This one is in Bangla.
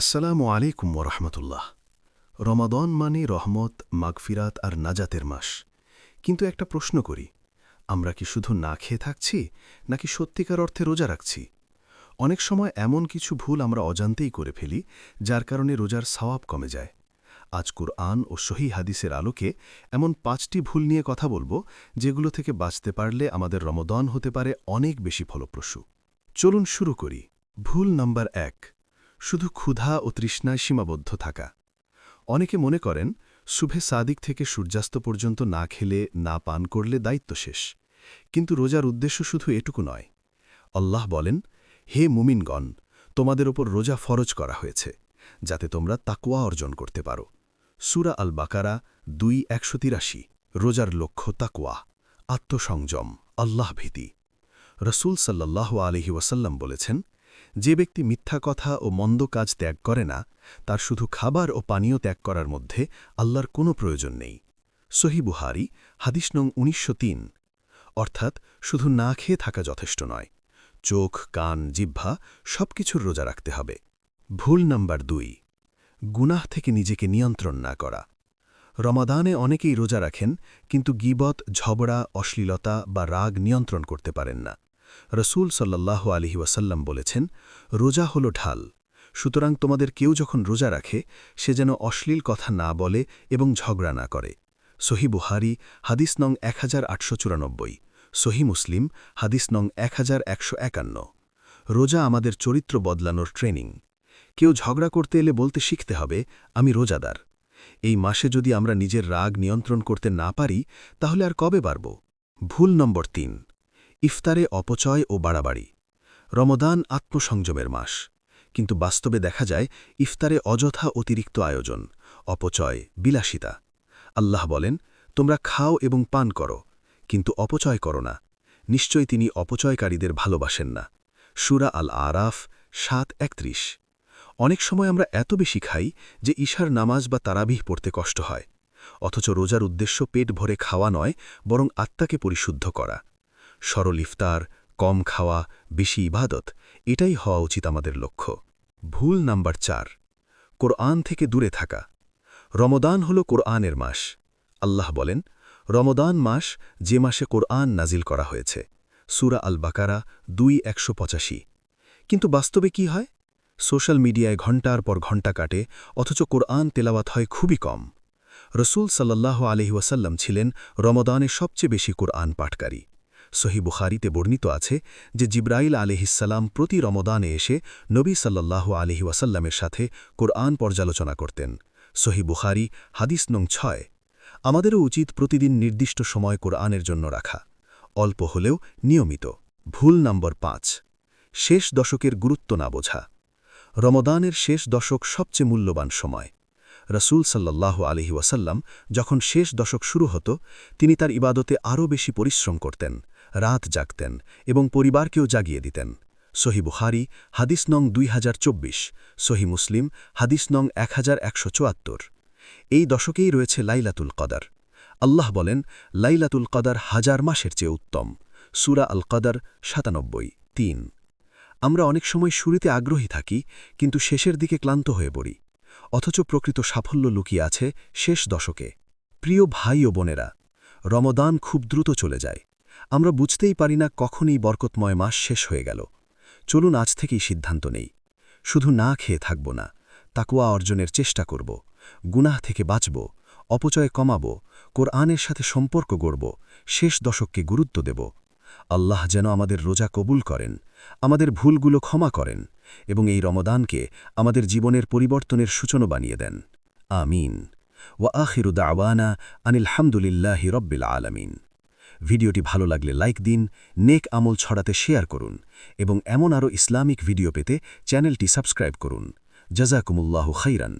আসসালামু আলাইকুম ওরহমতুল্লাহ রমাদন মানে রহমত, মাগফিরাত আর নাজাতের মাস। কিন্তু একটা প্রশ্ন করি, আমরা কি শুধু না খেয়ে থাকছি, নাকি সত্যিকার অর্থে রোজা রাখছি? অনেক সময় এমন কিছু ভুল আমরা অজান্তেই করে ফেলি, যার কারণে রোজার সওয়াব কমে যায়। আজ কুরআন ও সহি হাদিসের আলোকে এমন পাঁচটি ভুল নিয়ে কথা বলব, যেগুলো থেকে বাঁচতে পারলে আমাদের রমদন হতে পারে অনেক বেশি ফলপ্রসূ। চলুন শুরু করি। ভুল নম্বর এক শুধু ক্ষুধা ও তৃষ্ণায় সীমাবদ্ধ থাকা। অনেকে মনে করেন, শুভে সাদিক থেকে সূর্যাস্ত পর্যন্ত না খেলে, না পান করলে দায়িত্ব শেষ। কিন্তু রোজার উদ্দেশ্য শুধু এটুকু নয়। আল্লাহ বলেন, হে মুমিনগণ, তোমাদের ওপর রোজা ফরজ করা হয়েছে, যাতে তোমরা তাকুয়া অর্জন করতে পারো। সুরা আল বাকারা দুই একশো তিরাশি, রোজার লক্ষ্য তাকুয়া আত্মসংযম, আল্লাহ ভীতি। রসুল সাল্লাহ আলহি ওয়াসাল্লাম বলেছেন যে ব্যক্তি মিথ্যা কথা ও মন্দ কাজ ত্যাগ করে না, তার শুধু খাবার ও পানীয় ত্যাগ করার মধ্যে আল্লাহর কোনো প্রয়োজন নেই। সহি বুহারি, হাদিস নং উনিশশো তিন। অর্থাৎ শুধু না খেয়ে থাকা যথেষ্ট নয়, চোখ, কান, জিহ্বা সব কিছুর রোজা রাখতে হবে। ভুল নাম্বার দুই, গুনাহ থেকে নিজেকে নিয়ন্ত্রণ না করা। রমাদানে অনেকেই রোজা রাখেন, কিন্তু গিবত ঝবড়া অশ্লীলতা বা রাগ নিয়ন্ত্রণ করতে পারেন না। রসুল সাল্লাহ আলহি ওয়াসাল্লাম বলেছেন, রোজা হল ঢাল। সুতরাং তোমাদের কেউ যখন রোজা রাখে, সে যেন অশ্লীল কথা না বলে এবং ঝগড়া না করে। সহি বুহারি, হাদিস নং এক হাজার আটশো চুরানব্বই। সহি মুসলিম, হাদিস নং এক হাজার একশো একান্ন। রোজা আমাদের চরিত্র বদলানোর ট্রেনিং। কেউ ঝগড়া করতে এলে বলতে শিখতে হবে, আমি রোজাদার। এই মাসে যদি আমরা নিজের রাগ নিয়ন্ত্রণ করতে না পারি, তাহলে আর কবে পারব? ভুল নম্বর তিন। ইফতারে অপচয় ও বাড়াবাড়ি। রমদান আত্মসংযমের মাস। কিন্তু বাস্তবে দেখা যায়, ইফতারে অযথা অতিরিক্ত আয়োজন, অপচয় বিলাসিতা। আল্লাহ বলেন, তোমরা খাও এবং পান করো, কিন্তু অপচয় করো না। নিশ্চয় তিনি অপচয়কারীদের ভালোবাসেন না। সুরা আল আরাফ সাত, একত্রিশ। অনেক সময় আমরা এত বেশি খাই যে ঈশার নামাজ বা তারাবিহ পড়তে কষ্ট হয়। অথচ রোজার উদ্দেশ্য পেট ভরে খাওয়া নয়, বরং আত্মাকে পরিশুদ্ধ করা। সরল ইফতার, কম খাওয়া, বেশি ইবাদত, এটাই হওয়া উচিত আমাদের লক্ষ্য। ভুল নাম্বার চার, কোরআন থেকে দূরে থাকা। রমদান হল কোরআনের মাস। আল্লাহ বলেন, রমদান মাস যে মাসে কোরআন নাজিল করা হয়েছে। সুরা আল বাকারা দুই একশো পঁচাশি। কিন্তু বাস্তবে কি হয়? সোশ্যাল মিডিয়ায় ঘণ্টার পর ঘণ্টা কাটে, অথচ কোরআন তেলাওয়াত হয় খুবই কম। রসুল সাল্লাহ আলহি ওয়াসাল্লাম ছিলেন রমদানের সবচেয়ে বেশি কোরআন পাঠকারী। সহি বুখারিতে বর্ণিত আছে যে জিব্রাইল আলিহিসাল্লাম প্রতি রমদানে এসে নবী সাল্লাহ আলহি ওয়াসাল্লামের সাথে কোরআন পর্যালোচনা করতেন। সহি বুখারি, হাদিস নং ছয়। আমাদেরও উচিত প্রতিদিন নির্দিষ্ট সময় কোরআনের জন্য রাখা। অল্প হলেও নিয়মিত। ভুল নম্বর পাঁচ। শেষ দশকের গুরুত্ব না বোঝা। রমদানের শেষ দশক সবচেয়ে মূল্যবান সময়। রসুল সাল্লাহ আলহি ওয়াসাল্লাম যখন শেষ দশক শুরু হতো, তিনি তার ইবাদতে আরও বেশি পরিশ্রম করতেন। রাত জাগতেন এবং পরিবারকেও জাগিয়ে দিতেন। সহি বুহারি হাদিস নং দুই হাজার চব্বিশ, সহি মুসলিম, হাদিস নং এক হাজার একশো চুয়াত্তর। এই দশকেই রয়েছে লাইলাতুল কদার। আল্লাহ বলেন, লাইলাতুল কদার হাজার মাসের চেয়ে উত্তম। সুরা আল কদার সাতানব্বই, তিন। আমরা অনেক সময় শুরুতে আগ্রহী থাকি, কিন্তু শেষের দিকে ক্লান্ত হয়ে পড়ি। অথচ প্রকৃত সাফল্য লুকিয়ে আছে শেষ দশকে। প্রিয় ভাই ও বোনেরা, রমদান খুব দ্রুত চলে যায়। আমরা বুঝতেই পারি না কখনই বরকতময় মাস শেষ হয়ে গেল। চলুন আজ থেকেই সিদ্ধান্ত নেই। শুধু না খেয়ে থাকব না তাকুয়া অর্জনের চেষ্টা করব, গুনাহ থেকে বাঁচব, অপচয় কমাব, কোরআনের সাথে সম্পর্ক গড়ব, শেষ দশককে গুরুত্ব দেব। আল্লাহ যেন আমাদের রোজা কবুল করেন, আমাদের ভুলগুলো ক্ষমা করেন এবং এই রমদানকে আমাদের জীবনের পরিবর্তনের সূচনা বানিয়ে দেন। আমিন। ওয়া আখিরু দাওয়ানা আনিল হামদুলিল্লাহি রব্বিল আলামিন। ভিডিওটি ভালো লাগলে লাইক দিন, নেক আমল ছড়াতে শেয়ার করুন এবং এমন আরও ইসলামিক ভিডিও পেতে চ্যানেলটি সাবস্ক্রাইব করুন। জাজাকুমুল্লাহ খাইরান।